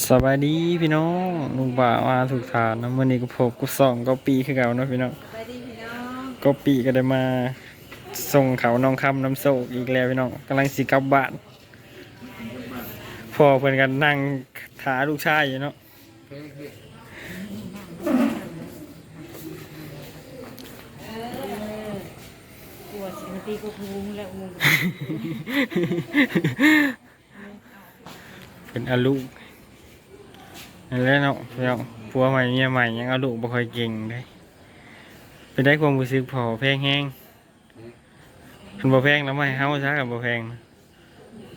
สบายดีพี่น้องลุงบ่าวมาถูกฐานนะมื่อนี้ก็พบกุสองก็ปีคือเก่าเนาะพี่น้องไปดีพี่น้องก็ปีก็ได้มาส่งเขาน้องคำน้ำโศกอีกแล้วพี่น้องกำลังสิกลับบ้านพอเพื่อนกันนั่งถาลูกชายอยู่เนาะกลัวสิมันตีกูพุงแล้วมึงเป็นอาลูกนั่น แหละเนาะพี่น้องผัวใหม่เมียใหม่ยังเอาลูกบ่ค่อยเก่งเลยเป็นได้ความรู้สึกพอแพงแห้งมันบ่แพงแล้วไม่เฮาซะกับบ่แพงนะ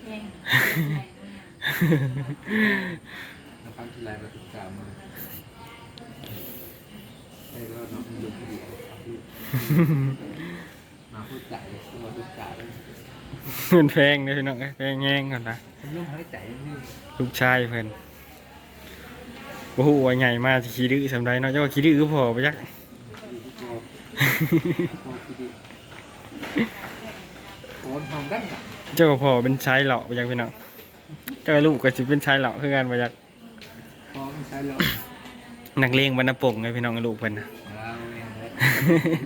แพงนะครับที่ไลน์มาติดตามมาไอ้ก็น้องดูดีมาพูดจ่ายตัวพูดจ่ายมันแพงเลยพี่น้องเอ้ยแพงแห้งก่อนนะผมต้องให้จ่ายนี่ลูกชายเพิ่น บ่ฮู้ว่าใหญ่มากสิขี้ดื้อสำใดเนาะเจ้าว่าขี้ดื้อคือพ่อไปจักเจ้าพอเป็นชายเหล่าไปจักพี่น้องเจ้าลูกก็สิเป็นชายเหล่าคือกันไปจักนักเลงบรรณปงไงพี่น้องลูกเพิ่นนะ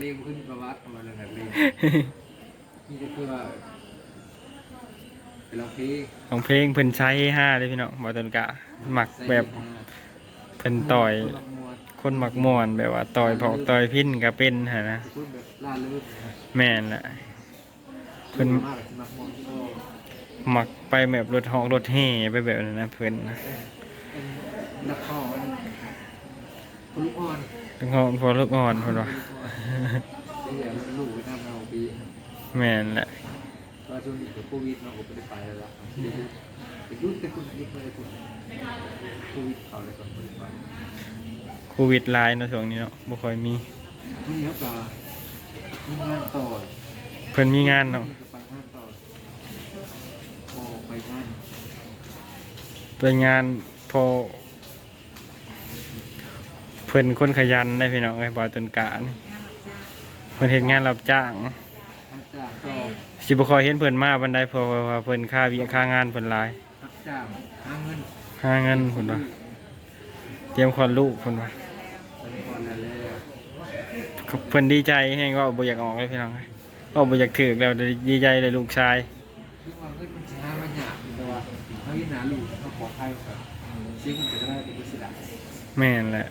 เลี้ยงขึ้นประวัติมาเลยนะเลงนี่ก็คือว่าลองเพลงของเพลงเพิ่นใช้ห้าเลยพี่น้องบ่ต้นกะหมักแบบ เพิ่นต่อยคนหมักม่วนแบบว่าต่อยพอกต่อยพินก็เป็นหั่นนะพูดแบบล่าเลิศนะแม่นล่ะเพิ่นมากสมัครมองก็หมักไปแบบรถฮอกรถแห่ไปแบบนั้นนะเพิ่นนะเป็นนักข่าวคนลูกอ่อนถึงฮอนพอลูกอ่อนเพิ่นว่าที่อยากลูกไปทำเราปีแม่นแหละก็ช่วงนี้กับโควิดเราก็ไม่ได้ไปแล้วล่ะไป ยุต่คุณยิ่งไม่ได้คุณโควิดเขาเลยก็ไม่ได้ไปโควิดลายนะช่วงนี้เนาะบ่ค่อยมีนี่ครับก็มีงานต่อเพิ่นมีงานเนาะไปงานต่อพอไปงานไปงานพอเพิ่นคนขยันได้พี่น้องไอ้บ่ต้นกะนี่เพิ่นเฮ็ดงานรับจ้างสิบ่ค่อยเห็นเพิ่นมาบันไดเพราะว่าเพิ่นค่าเวียค่างานเพิ่นหลาย จ้างหาเงินค่าเงินเพิ่นว่าเตรียมคลอดลูกเพิ่นว่าเป็นคนละแล้วเพิ่นดีใจแฮงก็บ่อยากออกเลยพี่น้องก็บ่อยากถึกแล้วดีใจเลยลูกชายคือว่าเงินมันช้ามันหยาบแต่ว่าเขายินหนาลูกเขาขอให้ครับซึ่งมันจะได้เป็นวิสิตาแม่นแหละ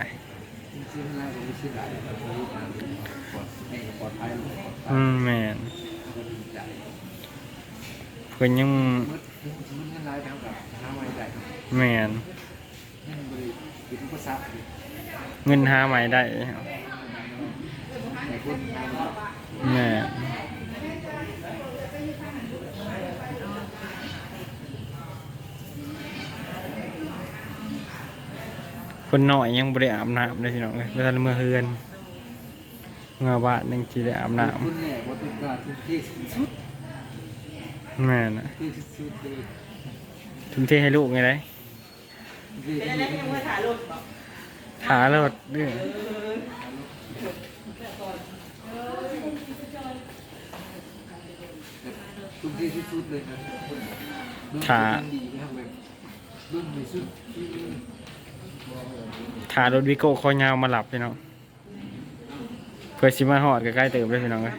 อืมแม่นเพิ่นยัง มื่อมันเงินรายเท่ากับห้าไม้ได้แม่นเงินบริเป็นอุปสรรคเงินหาใหม่ได้ในคนทำแม่นคนน้อยยังบ่ได้อาบน้ำเลยพี่น้องเอ้ยเวลาเมื่อเฮือนเมื่อบ้านยังสิได้อาบน้ำ คนแรกว่าต้องการทุนที่สุด แม่นะทุ่มเทให้ลูกไงได้ที่แล้วแล้วยังมาถ่ายรูปบอกถาแล้วเด้อทุนที่สุดเลยนะดีนะครับแบบรุ่นที่สุดถารถวิโก้คอยาวมาหลับพี่น้องเพื่อสิมาหอดใกล้ๆเติมเลยพี่น้องเลย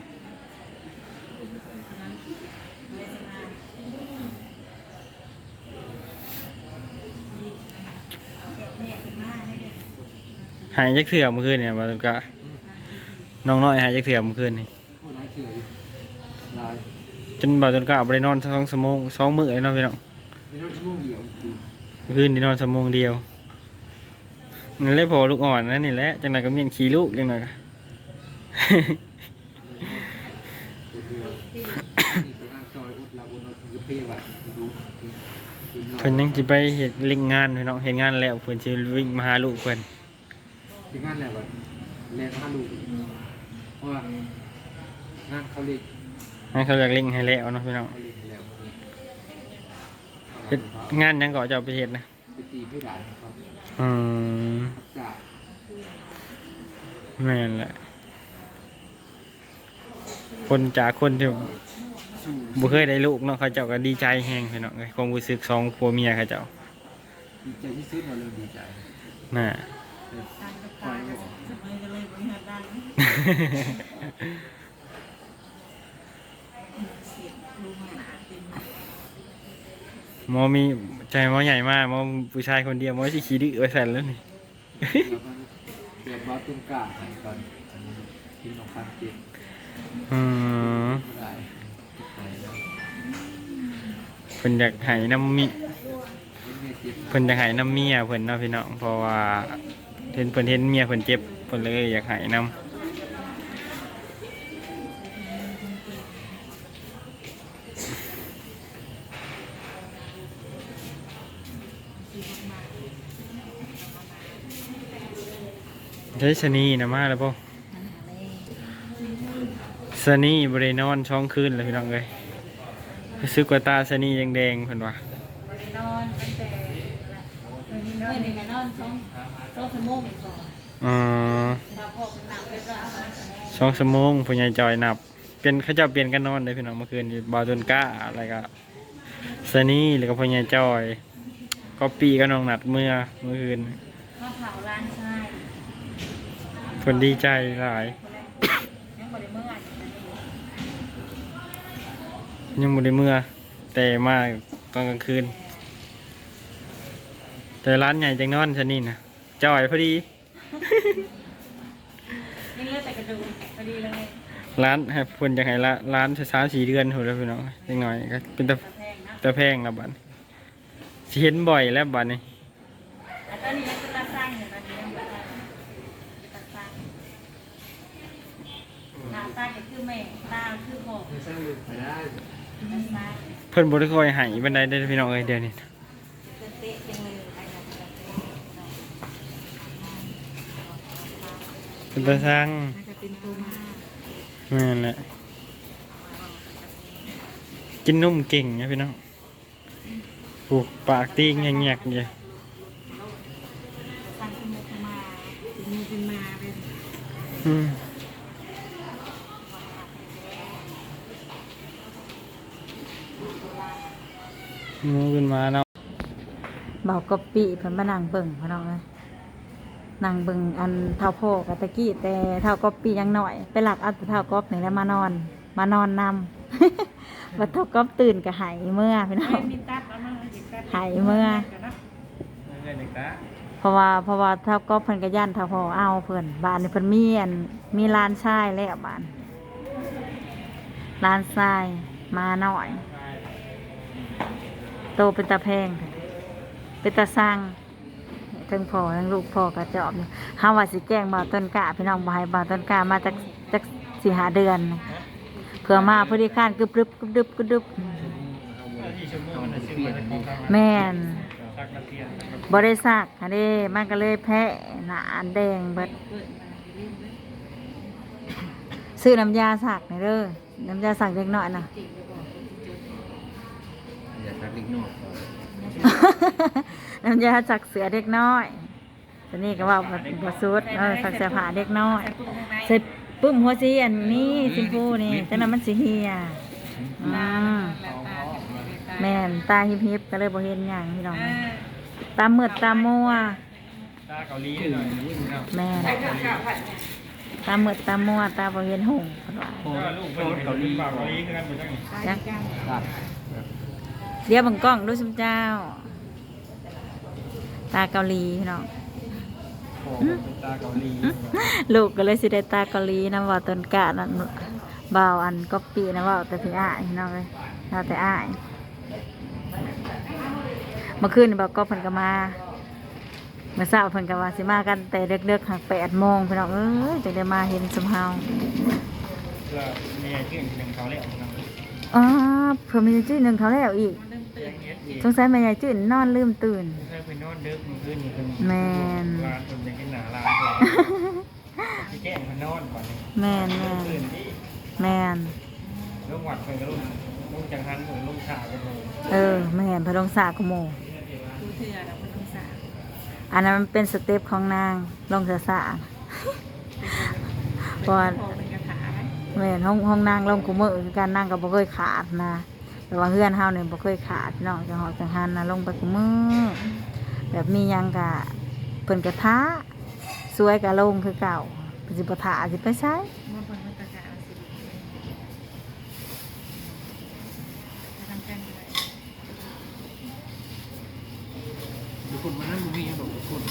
หายจักเถื่อเมื่อคืนเนี่ยมาตนกะน้องน้อยหายจักเถื่อเมื่อคืนนี่ผู้ร้ายเถื่ายจนบาตนกะไปนอนสองสมงสองมื้อเลยเนาะพี่น้องในชั่วโมงเดียวเมื่อคืนนี่นอนสมงเดียวนั่นเลยพอลูกอ่อนนั่นนี่แหละจังไหนก็เมียนขี่ลูกจังไหนก็เป็นงานซอนยุเพวัดดูเพิ่นยังสิไปเฮ็ดลิงงานพี่น้องเฮ็ดงานแล้วเพิ่นสิวิ่งมาหาลูกเพิ่น เป็นงานแล้วแบบแรงห้าลูกเพราะว่างานเขาเรียกให้เขาอยากลิงให้แล้วเนาะพี่น้องเขาเรียกแล้วเฮ็ดงานหยังก็จะเอาไปเฮ็ดนะไปตีไม่ได้ครับอืมจ่าแม่นแหละคนจากคนที่สู้บ่เคยได้ลูกเนาะเขาเจ้าก็ดีใจแฮงพี่น้องเอ้ยความรู้สึกสองผัวเมียเขาเจ้าดีใจที่สุดเราเริ่มดีใจน่ะ ทางกับตาก็สมัยก็เลยบริหารดังเสียงลูกหมาเต็มหมอมีใจหมอใหญ่มากหมอผู้ชายคนเดียวหมอสิขี้ดื้อไว้ใส่แล้วนี่แล้วก็เดือดร้อนตุ้มกล้าให้ตอนอันนี้กินนมปันเก็บอืมไม่ได้ไปแล้วเพิ่นอยากให้น้ำมีไม่ได้เจ็บเพิ่นอยากให้น้ำเมียเพิ่นเนาะพี่น้องเพราะว่า เห็นเพิ่นเห็นเมียเพิ่นเจ็บเพิ่นเลยอยากให้น้ำใช้ชนีนะมาแล้วป่สนีบริโนอนช่องคืนเลยพี่น้องเลยรู้สึกว่าตาสนีแดงๆเพิ่นว่า นอนตั้งแต่ เมื่อนี้ก็นอนสองสองชั่วโมงก่อนอ๋อมาพอกหนักเรียบร้อยช่องสมงผู้ใหญ่จอยนับ เป็นเขาเจะเปลี่ยนกันนอนเลยพี่น้องเมื่อคืนอยู่บาวต้นกล้าอะไรก็สนีแล้วก็ผู้ใหญ่จอย ก็ปีก็น้องหนัดเมื่อเมื่อคืนมาเผาร้านชายเพิ่นดีใจหลาย ยังบริเมื่อยังบ่ได้เมื่อ แต่มาตอนกลางคืน แต่ร้านใหญ่จังนอนชะนี่นะจอยพอดียังเลือดแต่กระดูกพอดีเลยร้านให้เพิ่นจังไห้ละร้านช้าๆสี่เดือนโหแล้วพี่น้องจังหน่อยก็เป็นตะแพงนะตะแพงละบัดสิเห็นบ่อยแล้วบัดนี้แต่ตอนนี้ยังเป็นตาสร้างอยู่ตอนนี้ยังเป็นตาสร้างหน้าตาก็คือแม่ตาคือพ่อไม่สร้างลูกไปได้ตาสร้างเพิ่นบ่ได้คอยให้บันไดได้อพี่น้องเอ้ยเดี๋ยวนี้ เตะจังเลยไอ้เราจะ เตะเป็นตาสร้างนจะเป็นตัวมาแม่นแหละ กินนมเก่งนะพี่น้องผูกปากตีงแงกๆอยู่สร้างขึ้นมาขึ้นมาเป็นมือเป็นมาเป็นอืมหมูขึ้นมาเนาะ เบากบปีเพิ่นมานั่งเบิ่งพี่น้องเอ้ย นั่งเบิงอันเท่าโพกับตะกี้แต่เท่ากบปียังหน่อย ไปหลักอาแต่เท่ากบนี่แล้วมานอน มานอนนำว่าเท่ากบตื่นก็หายเมื่อพี่น้องหายเมื่อเพราะว่าเพราะว่าเท่ากบเพิ่นก็ย่านเท่าพอเอาเพิ่นบ้านนี่เพิ่นมีอันมีลานชายแล้วบ้านลานชายมาหน่อย โตเป็นตาแพง เป็นตาสร้าง ทั้งพ่อทั้งลูกพ่อกระจอบนี่ห้าว่าสิแกล้งบ่าวต้นกะพี่น้องบ่ให้บ่าวต้นกะมาจากจากสีหาเดือน เพื่อมาพอดีข้านกึบดึบกึบดึบกึบดึบแม่นบ่ได้ซักอันนี้มันก็เลยแพ้หนาอันแดงเบิดซื้อน้ำยาสักหน่อยเด้อน้ำยาสักเล็กน้อยน่ะอย่าทักลิงนอก น้ำยาจักเสือเด็กน้อยตอนนี้ก็ว่าบทสุดเออสักเสือผ้าเด็กน้อยเสร็จปุ้มหัวสีอันนี้สิมพูนี่จังนั้นมันสีเฮียอืมแม่นตาฮิบฮิบก็เลยบ่เห็นหยังพี่น้องตามืดตามัวตาเกาหลีหน่อยแม่นตามืดตามัวตาบ่เห็นหงส์เพิ่นว่าลูกเพิ่นเกาหลีเกาหลีคือกันหมดจังนี่จ้ะครับ เดี๋ยวเบังกล้องดูสมเจ้า ตาเกาหลีพี่น้องโอ้เป็นตาเกาหลีลูกก็เลยสิได้ตาเกาหลีนะว่าต้นกะนั่นบ่าวอันก็ปีนะว่าแต่พี่อ้ายพี่น้องเลยเราแต่อ้ายเมื่อคืนนี่บ่าวก็เพิ่นก็มาเมื่อเช้าเพิ่นก็ว่าสิมากันแต่เด็กๆหักแปดโมงพี่น้องเอ้ยจึงได้มาเห็นสมเฮาแล้วเมียชื่อหนึ่งเขาแล้วพี่น้องอ๋อเพิ่นมีชื่อหนึ่งเขาแล้วอีก สงสัยแม่ใหญ่จื่นนอนลืมตื่นเคยไปนอนดึกเมื่อคืนนี่เพิ่นแม่นร้านเพิ่นยังกินหนาร้านเพิ่นสิแกล้งเพิ่นนอนก่อนนี่แม่นแม่นคืนที่แม่นลงวัดเพิ่นก็ลงลงจังหันเพิ่นลงฉากกันเลยเออแม่นพระลงสากโมอันนั้นมันเป็นสเต็ปของนางลงเสือสาเพราะว่าแม่นห้องห้องนางลงกุมือคือการนั่งกับบ่เคยขาดนะ แต่ว่าเฮือนเฮาเนี่ยบ่เคยขาดพี่น้องจังหอจังหันนะลงไปกุมือแบบมีหยังกะเพิ่นกะท้าสวยกะลงคือเก่าเพิ่นสิบ่ท้าสิไปใช้มาเปิดมาตรการเอาสิทำกันเลยทุกคนมันนั่นมันมีแบบทุกคน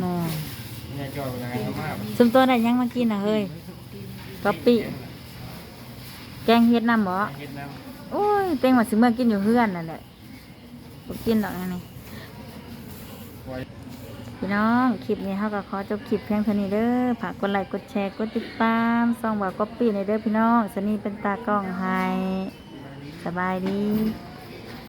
แม่เนี่ยจอยเป็นยังไงมากซุมตัวได้หยังมากินน่ะเฮ้ยกะปิ แกงเฮ็ดน้ำบ่เฮ็ดน้โอ้ยเต็งว่าสิเมื่อกินอยู่เฮือนนั่นแหละบ่กินดอกอันนี้ำไว้พี่น้อง คลิปนี้เฮาก็ขอจบคลิปเพียงเท่านี้เด้อฝากกดไลค์กดแชร์กดติดตามส่องบ่าวก๊อปปี้ในเด้อพี่น้องสนีเป็นตากล้องให้สบายดี